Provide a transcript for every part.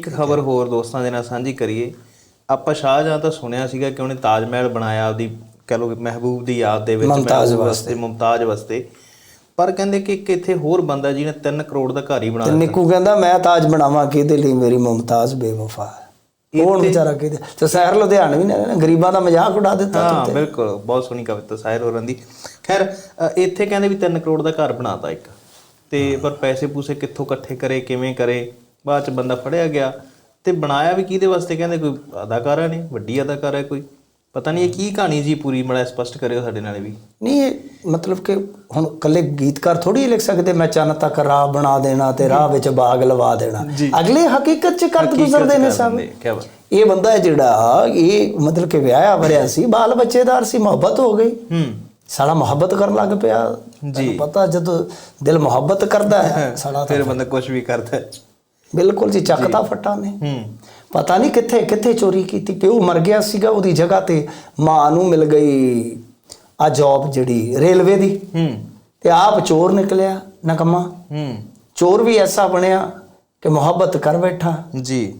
ਇੱਕ ਖਬਰ ਹੋਰ ਦੋਸਤਾਂ ਦੇ ਨਾਲ ਸਾਂਝੀ ਕਰੀਏ। ਆਪਾਂ ਸ਼ਾਹਜਹਾਂ ਤਾਂ ਸੁਣਿਆ ਸੀਗਾ ਕਿ ਉਹਨੇ ਤਾਜ ਮਹਿਲ ਬਣਾਇਆ ਆਪਦੀ ਕਹ ਲੋ ਮਹਿਬੂਬ ਦੀ ਯਾਦ ਦੇ ਵਿੱਚ ਮੁਮਤਾਜ਼ ਵਾਸਤੇ ਮੁਮਤਾਜ਼ ਵਾਸਤੇ। ਪਰ ਕਹਿੰਦੇ ਕਿ ਇੱਕ ਇੱਥੇ ਹੋਰ ਬੰਦਾ ਜਿਹਨੇ 3 ਕਰੋੜ ਦਾ ਘਰ ਹੀ ਬਣਾ ਦਿੱਤਾ। ਨਿੱਕੂ ਕਹਿੰਦਾ ਮੈਂ ਤਾਜ ਬਣਾਵਾਂ ਕਿਹਦੇ ਲਈ? ਮੇਰੀ ਮੁਮਤਾਜ਼ ਬੇਵਫਾ ਹੁਣ ਵਿਚਾਰਾ ਕਿਹਦੇ? ਤੇ ਸਹਿਰ ਲੁਧਿਆਣਾ ਵੀ ਨੇ ਨਾ, ਗਰੀਬਾਂ ਦਾ ਮਜ਼ਾਕ ਉਡਾ ਦਿੱਤਾ ਹਾਂ ਬਿਲਕੁਲ। ਬਹੁਤ ਸੋਹਣੀ ਕਵਿਤਾ ਸਾਹਿਰ ਹੋਰਾਂ ਦੀ। ਖੈਰ ਇੱਥੇ ਕਹਿੰਦੇ ਵੀ 3 ਕਰੋੜ ਦਾ ਘਰ ਬਣਾਤਾ ਇੱਕ। ਤੇ ਪਰ ਪੈਸੇ ਪੂਸੇ ਕਿੱਥੋਂ ਇਕੱਠੇ ਕਰੇ ਕਿਵੇਂ ਕਰੇ? ਬਾਅਦ ਚ ਬੰਦਾ ਫੜਿਆ ਗਿਆ ਤੇ ਬਣਾਇਆ ਵੀ ਕਿਹਦੇ ਵਾਸਤੇ? ਕਹਿੰਦੇ ਕੋਈ ਅਦਾਕਾਰਾ ਨੇ ਵੱਡੀ ਅਦਾਕਾਰਾ ਹੈ ਕੋਈ। ਪਤਾ ਨਹੀਂ ਇਹ ਕੀ ਕਹਾਣੀ ਜੀ ਪੂਰੀ ਮੜਾ ਸਪਸ਼ਟ ਕਰਿਓ ਸਾਡੇ ਨਾਲ ਵੀ। ਨਹੀਂ ਇਹ ਮਤਲਬ ਕਿ ਹੁਣ ਕੱਲੇ ਗੀਤਕਾਰ ਥੋੜੀ ਲਿਖ ਸਕਦੇ ਮੈਂ ਚੰਨ ਤੱਕ ਰਾਹ ਬਣਾ ਦੇਣਾ ਤੇ ਰਾਹ ਵਿੱਚ ਬਾਗ ਲਵਾ ਦੇਣਾ। ਅਗਲੇ ਹਕੀਕਤ ਚ ਕਰਦ ਗੁਜ਼ਰਦੇ ਨੇ ਸਭ। ਇਹ ਬੰਦਾ ਹੈ ਜਿਹੜਾ ਇਹ ਮਤਲਬ ਕਿ ਵਿਆਹਿਆ ਵਰਿਆ ਸੀ ਬਾਲ ਬੱਚੇਦਾਰ ਸੀ ਮੁਹੱਬਤ ਹੋ ਗਈ। ਹੂੰ। ਸਾਲਾ ਮੁਹੱਬਤ ਕਰਨ ਲੱਗ ਪਿਆ। ਜੀ। ਪਤਾ ਜਦੋਂ ਦਿਲ ਮੁਹੱਬਤ ਕਰਦਾ ਹੈ ਸਾਲਾ ਫਿਰ ਬੰਦਾ ਕੁਝ ਵੀ ਕਰਦਾ ਹੈ। ਬਿਲਕੁਲ ਜੀ ਚੱਕਤਾ ਫੱਟਾ ਨੇ ਹੂੰ। ਪਤਾ ਨਹੀਂ ਕਿੱਥੇ ਕਿੱਥੇ ਚੋਰੀ ਕੀਤੀ ਪਿਓ ਮਰ ਗਿਆ ਸੀਗਾ ਉਹਦੀ ਜਗ੍ਹਾ ਤੇ ਮਾਂ ਨੂੰ ਮਿਲ ਗਈ ਆ ਜੌਬ ਜਿਹੜੀ ਰੇਲਵੇ ਦੀ। ਹੂੰ। ਤੇ ਆਪ ਚੋਰ ਨਿਕਲਿਆ ਨਕਮਾ। ਹੂੰ। ਚੋਰ ਵੀ ਐਸਾ ਬਣਿਆ ਕਿ ਮੁਹੱਬਤ ਕਰ ਬੈਠਾ। ਜੀ।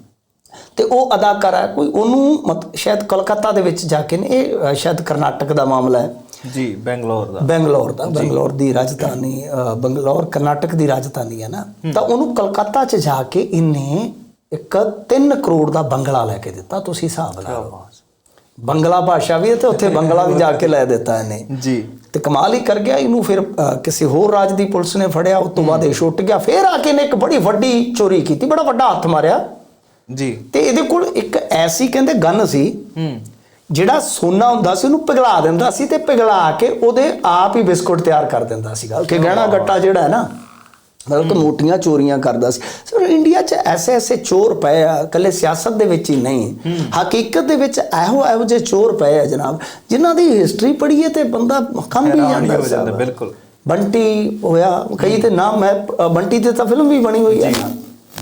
ਤੇ ਉਹ ਅਦਾਕਾਰ ਹੈ ਕੋਈ ਉਹਨੂੰ ਮਤ- ਸ਼ਾਇਦ ਕਲਕੱਤਾ ਦੇ ਵਿੱਚ ਜਾ ਕੇ ਨੇ ਇਹ ਸ਼ਾਇਦ ਕਰਨਾਟਕ ਦਾ ਮਾਮਲਾ ਹੈ। ਜੀ ਬੈਂਗਲੌਰ ਦਾ। ਬੈਂਗਲੌਰ ਦਾ ਬੈਂਗਲੌਰ ਦੀ ਰਾਜਧਾਨੀ ਬੰਗਲੌਰ ਕਰਨਾਟਕ ਦੀ ਰਾਜਧਾਨੀ ਹੈ ਨਾ। ਤਾਂ ਉਹਨੂੰ ਕਲਕੱਤਾ 'ਚ ਜਾ ਕੇ ਇਹਨੇ ਇੱਕ 3 ਕਰੋੜ ਦਾ ਬੰਗਲਾ ਲੈ ਕੇ ਦਿੱਤਾ ਤੁਸੀਂ ਹਿਸਾਬ ਲਾ ਲਓ। ਬੰਗਲਾ ਭਾਸ਼ਾ ਵੀ ਹੈ ਤੇ ਉੱਥੇ ਬੰਗਲਾ ਵੀ ਜਾ ਕੇ ਲੈ ਦਿੱਤਾ ਇਹਨੇ। ਜੀ। ਤੇ ਕਮਾਲ ਹੀ ਕਰ ਗਿਆ ਇਹਨੂੰ ਫਿਰ ਕਿਸੇ ਹੋਰ ਰਾਜ ਦੀ ਪੁਲਿਸ ਨੇ ਫੜਿਆ ਉਸ ਤੋਂ ਬਾਅਦ ਇਹ ਛੁੱਟ ਗਿਆ ਫਿਰ ਆ ਕੇ ਨੇ ਇੱਕ ਬੜੀ ਵੱਡੀ ਚੋਰੀ ਕੀਤੀ ਬੜਾ ਵੱਡਾ ਹੱਥ ਮਾਰਿਆ। ਜੀ। ਤੇ ਇਹਦੇ ਕੋਲ ਇੱਕ ਐਸੀ ਕਹਿੰਦੇ ਗਨ ਸੀ ਹੂੰ। ਜਿਹੜਾ ਸੋਨਾ ਹੁੰਦਾ ਸੀ ਉਹਨੂੰ ਪਿਘਲਾ ਦਿੰਦਾ ਸੀ ਤੇ ਪਿਘਲਾ ਕੇ ਉਹਦੇ ਆਪ ਹੀ ਬਿਸਕੁਟ ਤਿਆਰ ਕਰ ਦਿੰਦਾ ਸੀਗਾ। ਕਿ ਗਹਿਣਾ ਗੱਟਾ ਜਿਹੜਾ ਹੈ ਨਾ ਮਤਲਬ ਕਿ ਮੋਟੀਆਂ ਚੋਰੀਆਂ ਕਰਦਾ ਸੀ। ਸੋ ਇੰਡੀਆ 'ਚ ਐਸੇ ਐਸੇ ਚੋਰ ਪਏ ਆ ਕੱਲੇ ਸਿਆਸਤ ਦੇ ਵਿੱਚ ਹੀ ਨਹੀਂ। ਹਕੀਕਤ ਦੇ ਵਿੱਚ ਇਹੋ ਇਹੋ ਜਿਹੇ ਚੋਰ ਪਏ ਆ ਜਨਾਬ ਜਿਨ੍ਹਾਂ ਦੀ ਹਿਸਟਰੀ ਪੜ੍ਹੀਏ ਤੇ ਬੰਦਾ ਹੈਰਾਨ ਹੀ ਜਾਂਦਾ। ਬਿਲਕੁਲ। ਬੰਟੀ ਹੋਇਆ ਕਈ ਤੇ ਨਾਮ ਹੈ ਬੰਟੀ ਤੇ ਤਾਂ ਫਿਲਮ ਵੀ ਬਣੀ ਹੋਈ ਹੈ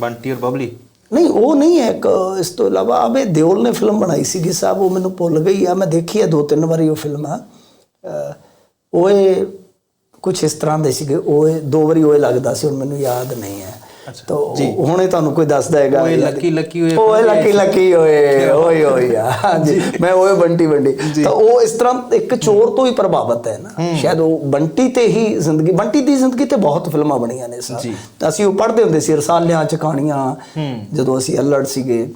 ਬੰਟੀ ਔਰ ਬਬਲੀ। ਨਹੀਂ ਉਹ ਨਹੀਂ ਹੈ ਇੱਕ ਇਸ ਤੋਂ ਇਲਾਵਾ ਅਬੇ ਦਿਓਲ ਨੇ ਫਿਲਮ ਬਣਾਈ ਸੀਗੀ ਸਾਹਿਬ ਉਹ ਮੈਨੂੰ ਭੁੱਲ ਗਈ ਆ ਮੈਂ ਦੇਖੀ ਹੈ ਦੋ ਤਿੰਨ ਵਾਰੀ ਉਹ ਫਿਲਮ ਆ ਅਹ, ਓਏ ਕੁਝ ਇਸ ਤਰ੍ਹਾਂ ਦੇ ਸੀਗੇ ਓਏ ਦੋ ਵਾਰੀ ਓਏ ਲੱਗਦਾ ਸੀ ਹੁਣ ਮੈਨੂੰ ਯਾਦ ਨਹੀਂ ਹੈ। ਤਾਂ ਹੁਣੇ ਤੁਹਾਨੂੰ ਕੋਈ ਦੱਸਦਾ ਹੈਗਾ ਓਏ ਲੱਕੀ ਲੱਕੀ ਓਏ ਓਏ ਲੱਕੀ ਲੱਕੀ ਓਏ ਓਏ ਓਏ ਹਾਂਜੀ। ਮੈਂ ਓਏ ਬੰਟੀ ਬੰਟੀ। ਤਾਂ ਉਹ ਇਸ ਤਰ੍ਹਾਂ ਇੱਕ ਚੋਰ ਤੋਂ ਹੀ ਪ੍ਰਭਾਵਿਤ ਹੈ ਨਾ। ਸ਼ਾਇਦ ਉਹ ਬੰਟੀ ਤੇ ਹੀ ਜ਼ਿੰਦਗੀ ਬੰਟੀ ਦੀ ਜ਼ਿੰਦਗੀ ਤੇ ਬਹੁਤ ਫਿਲਮਾਂ ਬਣੀਆਂ ਨੇ ਸਰ। ਅਸੀਂ ਉਹ ਪੜ੍ਹਦੇ ਹੁੰਦੇ ਸੀ ਰਸਾਲਿਆਂ ਚ ਕਹਾਣੀਆਂ। ਜਦੋਂ ਅਸੀਂ ਅਲਰਟ ਸੀਗੇ।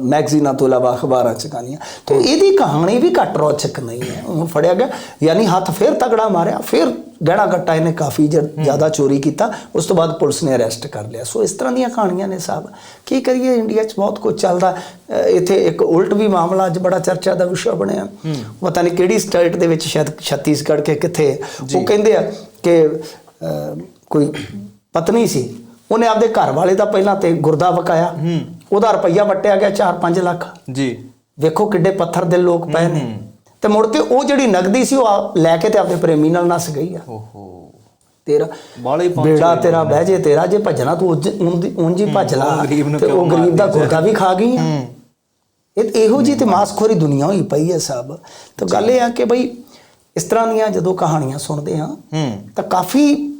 ਮੈਗਜ਼ੀਨਾਂ ਤੋਂ ਇਲਾਵਾ ਅਖਬਾਰਾਂ ਚ ਕਹਾਣੀਆਂ। ਤਾਂ ਇਹਦੀ ਕਹਾਣੀ ਵੀ ਘੱਟ ਰੋਚਕ ਨਹੀਂ ਹੈ। ਉਹ ਫੜਿਆ ਗਿਆ। ਯਾਨੀ ਹੱਥ ਫੇਰ ਤਗੜਾ ਮਾਰਿਆ ਫੇਰ ਗਹਿਣਾ ਗੱਟਾ ਇਹਨੇ ਕਾਫੀ ਜ਼ਿਆਦਾ ਚੋਰੀ ਕੀਤਾ। ਉਸ ਤੋਂ ਬਾਅਦ ਪੁਲਿਸ ਨੇ ਅਰੈਸਟ ਕਰ ਲਿਆ। ਸੋ ਇਸ ਤਰ੍ਹਾਂ ਦੀਆਂ ਕਹਾਣੀਆਂ ਨੇ ਸਾਹਿਬ ਕੀ ਕਰੀਏ ਇੰਡੀਆ 'ਚ ਬਹੁਤ ਕੁਝ ਚੱਲਦਾ। ਇੱਥੇ ਇੱਕ ਉਲਟ ਵੀ ਮਾਮਲਾ ਅੱਜ ਬੜਾ ਚਰਚਾ ਦਾ ਵਿਸ਼ਾ ਬਣਿਆ। ਪਤਾ ਨਹੀਂ ਕਿਹੜੀ ਸਟੇਟ ਦੇ ਵਿੱਚ ਸ਼ਾਇਦ ਛੱਤੀਸਗੜ੍ਹ ਕੇ ਕਿੱਥੇ। ਉਹ ਕਹਿੰਦੇ ਆ ਕਿ ਕੋਈ ਪਤਨੀ ਸੀ। ਉਹਨੇ ਆਪਦੇ ਘਰ ਵਾਲੇ ਦਾ ਪਹਿਲਾਂ ਤੇ ਗੁਰਦਾ ਵਕਾਇਆ। ਉਹਦਾ ਰੁਪਈਆ ਵਟਿਆ ਗਿਆ 4-5 ਲੱਖ। ਜੀ। ਵੇਖੋ ਕਿੱਡੇ ਪੱਥਰ ਦੇ ਲੋਕ ਪਏ ਨੇ। ਤੇ ਮੁੜ ਕੇ ਉਹ ਜਿਹੜੀ ਨਗਦੀ ਸੀ ਉਹ ਲੈ ਕੇ ਤੇ ਆਪਣੇ ਪ੍ਰੇਮੀ ਨਾਲ ਨਸ ਗਈ ਆ। ਓਹੋ। ਤੇਰਾ ਬਾਲੇ ਬੇੜਾ ਤੇਰਾ ਬਹਿ ਜੇ ਤੇਰਾ ਜੇ ਭੱਜਣਾ ਤੂੰ ਉਂਝ ਹੀ ਭੱਜ ਲਾ। ਉਹ ਗਰੀਬ ਨੂੰ ਤੇ ਉਹ ਕਿਉਂ ਗਰੀਬ ਦਾ ਗੁਰਦਾ ਵੀ ਖਾ ਗਈ ਆ। ਇਹ ਇਹੋ ਜੀ ਤੇ ਮਾਸਖੋਰੀ ਦੁਨੀਆ ਹੋਈ ਪਈ ਹੈ ਸਭ। ਤਾਂ ਗੱਲ ਇਹ ਆ ਕਿ ਬਈ ਇਸ ਤਰ੍ਹਾਂ ਦੀਆਂ ਜਦੋਂ ਕਹਾਣੀਆਂ ਸੁਣਦੇ ਆ ਹੂੰ। ਤਾਂ ਕਾਫੀ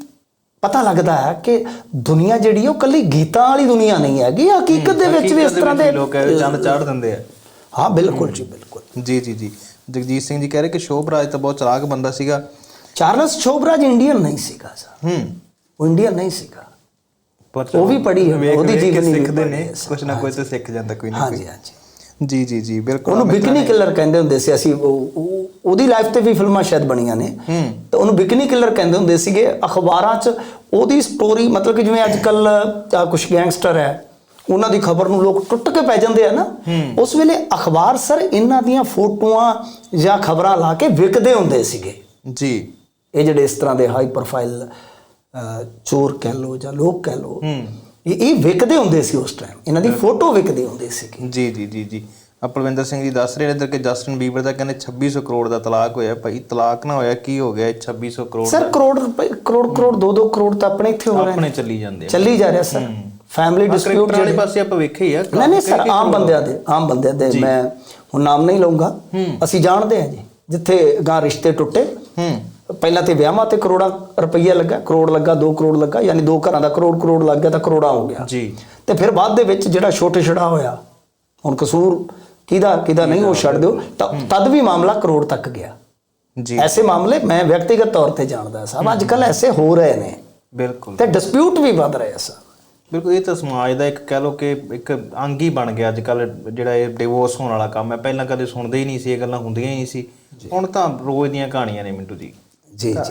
ਪਤਾ ਲੱਗਦਾ ਹੈ ਕਿ ਦੁਨੀਆ ਜਿਹੜੀ ਉਹ ਕੱਲੀ ਗੀਤਾਂ ਵਾਲੀ ਦੁਨੀਆ ਨਹੀਂ ਹੈਗੀ ਹਕੀਕਤ ਦੇ ਵਿੱਚ ਵੀ ਇਸ ਤਰ੍ਹਾਂ ਦੇ ਲੋਕ ਚੰਦ ਚਾੜ ਦਿੰਦੇ ਆ। ਹਾਂ ਬਿਲਕੁਲ ਜੀ ਬਿਲਕੁਲ। ਜੀ ਜੀ ਜੀ। ਜਗਜੀਤ ਸਿੰਘ ਜੀ ਕਹਿ ਰਹੇ ਕਿ ਸ਼ੋਭਰਾਜ ਤਾਂ ਬਹੁਤ ਚਲਾਕ ਬੰਦਾ ਸੀਗਾ। ਚਾਰਲਸ ਸ਼ੋਬਰਾਜ ਇੰਡੀਅਨ ਨਹੀਂ ਸੀਗਾ ਸਰ। ਹੂੰ। ਉਹ ਇੰਡੀਅਨ ਨਹੀਂ ਸੀਗਾ। ਪਰ ਉਹ ਵੀ ਵੇਖ- ਉਹਦੀ ਜੀਵਨੀ ਸਿੱਖਦੇ ਨੇ। ਕੁਛ ਨਾ ਤਾਂ ਸਿੱਖ ਜਾਂਦਾ ਕੋਈ ਨਾ ਹਾਂਜੀ ਕੋਈ। ਹਾਂਜੀ। ਜੀ ਜੀ ਜੀ ਬਿਲਕੁਲ ਉਹਨੂੰ ਬਿਕਨੀ ਕਿਲਰ ਕਹਿੰਦੇ ਹੁੰਦੇ ਸੀ ਅਸੀਂ ਉਹ- ਉਹ- ਉਹਦੀ ਲਾਈਫ ਤੇ ਵੀ ਫਿਲਮਾਂ ਸ਼ਾਇਦ ਬਣੀਆਂ ਨੇ। ਤੇ ਉਹਨੂੰ ਬਿਕਨੀ ਕਿਲਰ ਕਹਿੰਦੇ ਹੁੰਦੇ ਸੀਗੇ। ਅਖਬਾਰਾਂ 'ਚ ਉਹਦੀ ਸਟੋਰੀ ਮਤਲਬ ਕਿ ਜਿਵੇਂ ਅੱਜ ਕੱਲ ਕੁਝ ਗੈਂਗਸਟਰ ਹੈ ਉਹਨਾਂ ਦੀ ਖਬਰ ਨੂੰ ਲੋਕ ਟੁੱਟ ਕੇ ਪੈ ਜਾਂਦੇ ਆ ਨਾ। ਉਸ ਵੇਲੇ ਅਖਬਾਰ ਸਰ ਇਹਨਾਂ ਦੀਆਂ ਫੋਟੋਆਂ ਜਾਂ ਖਬਰਾਂ ਲਾ ਕੇ ਵਿਕਦੇ ਹੁੰਦੇ ਸੀਗੇ। ਜੀ। ਇਹ ਜਿਹੜੇ ਇਸ ਤਰ੍ਹਾਂ ਦੇ ਹਾਈ ਪ੍ਰੋਫਾਈਲ ਚੋਰ ਕਹਿ ਲੋ ਜਾਂ ਲੋਕ ਕਹਿ ਲੋ ਇਹ ਵਿਕਦੇ ਹੁੰਦੇ ਸੀ ਉਸ ਟਾਈਮ ਇਹਨਾਂ ਦੀ ਫੋਟੋ ਵਿਕਦੀ ਹੁੰਦੀ ਸੀਗੀ। ਜੀ ਜੀ ਜੀ ਜੀ। ਆ ਪਰਵਿੰਦਰ ਸਿੰਘ ਜੀ ਦੱਸ ਰਹੇ ਨੇ ਇੱਧਰ ਕਿ ਜਸਟਿਨ ਬੀਬਰ ਦਾ ਕਹਿੰਦੇ 2600 ਕਰੋੜ ਦਾ ਤਲਾਕ ਹੋਇਆ। ਭਾਈ ਤਲਾਕ ਨਾ ਹੋਇਆ ਕੀ ਹੋ ਗਿਆ? ਇਹ 2600 ਕਰੋੜ ਸਰ ਕਰੋੜ ਰੁਪਏ ਕਰੋੜ ਕਰੋੜ 2-2 ਕਰੋੜ ਤਾਂ ਆਪਣੇ ਇੱਥੇ ਹੋ ਰਹੇ ਨੇ। ਆਪਣੇ ਚੱਲੀ ਜਾਂਦੇ ਆ। ਚੱਲੀ ਜਾ ਰਿਹਾ ਸਰ। ਫੈਮਿਲੀ ਡਿਸਪਿਊਟ ਵਾਲੇ ਪਾਸੇ ਆਪਾਂ ਵੇਖੇ ਹੀ ਆ। ਨਹੀਂ ਨਹੀਂ ਸਰ ਆਮ ਬੰਦਿਆਂ ਦੇ ਆਮ ਬੰਦਿਆਂ ਦੇ। ਮੈਂ ਹੁਣ ਨਾਮ ਨਹੀਂ ਲਵਾਂਗਾ ਅਸੀਂ ਜਾਣਦੇ ਹਾਂ ਜੀ ਜਿੱਥੇ ਗਾਂ ਰਿਸ਼ਤੇ ਟੁੱਟੇ। ਪਹਿਲਾਂ ਤੇ ਵਿਆਹਾਂ ਤੇ ਕਰੋੜਾਂ ਰੁਪਈਆ ਲੱਗਾ ਕਰੋੜ ਲੱਗਾ 2 ਕਰੋੜ ਲੱਗਾ ਯਾਨੀ ਦੋ ਘਰਾਂ ਦਾ ਕਰੋੜ ਕਰੋੜ ਲੱਗ ਗਿਆ ਤਾਂ ਕਰੋੜਾਂ ਹੋ ਗਿਆ। ਜੀ। ਤੇ ਫਿਰ ਬਾਅਦ ਦੇ ਵਿੱਚ ਜਿਹੜਾ ਛੋਟੇ ਛੜਾ ਹੋਇਆ ਹੁਣ ਕਸੂਰ ਕਿਹਦਾ ਕਿਹਦਾ ਨਹੀਂ ਉਹ ਛੱਡ ਦਿਓ। ਤਾਂ ਤਦ ਵੀ ਮਾਮਲਾ ਕਰੋੜ ਤੱਕ ਗਿਆ। ਜੀ। ਐਸੇ ਮਾਮਲੇ ਮੈਂ ਵਿਅਕਤੀਗਤ ਤੌਰ ਤੇ ਜਾਣਦਾ ਸਾਹਿਬ ਅੱਜ ਕੱਲ ਐਸੇ ਹੋ ਰਹੇ ਨੇ। ਬਿਲਕੁਲ। ਤੇ ਡਿਸਪਿਊਟ ਵੀ ਵੱਧ ਰਹੇ ਸਰ ਬਿਲਕੁਲ ਇਹ ਤਾਂ ਸਮਾਜ ਦਾ ਇੱਕ ਕਹਿ ਲਓ ਕਿ ਇੱਕ ਅੰਗ ਹੀ ਬਣ ਗਿਆ ਅੱਜ ਕੱਲ ਜਿਹੜਾ ਇਹ ਡਿਵੋਰਸ ਹੋਣ ਵਾਲਾ ਕੰਮ ਹੈ। ਪਹਿਲਾਂ ਕਦੇ ਸੁਣਦੇ ਹੀ ਨਹੀਂ ਸੀ ਇਹ ਗੱਲਾਂ ਹੁੰਦੀਆਂ ਹੀ ਨਹੀਂ ਸੀ। ਹੁਣ ਤਾਂ ਰੋਜ਼ ਦੀਆਂ ਕਹਾਣੀਆਂ ਨੇ ਮਿੰਟੂ ਜੀ। ਜੀ ਜੀ।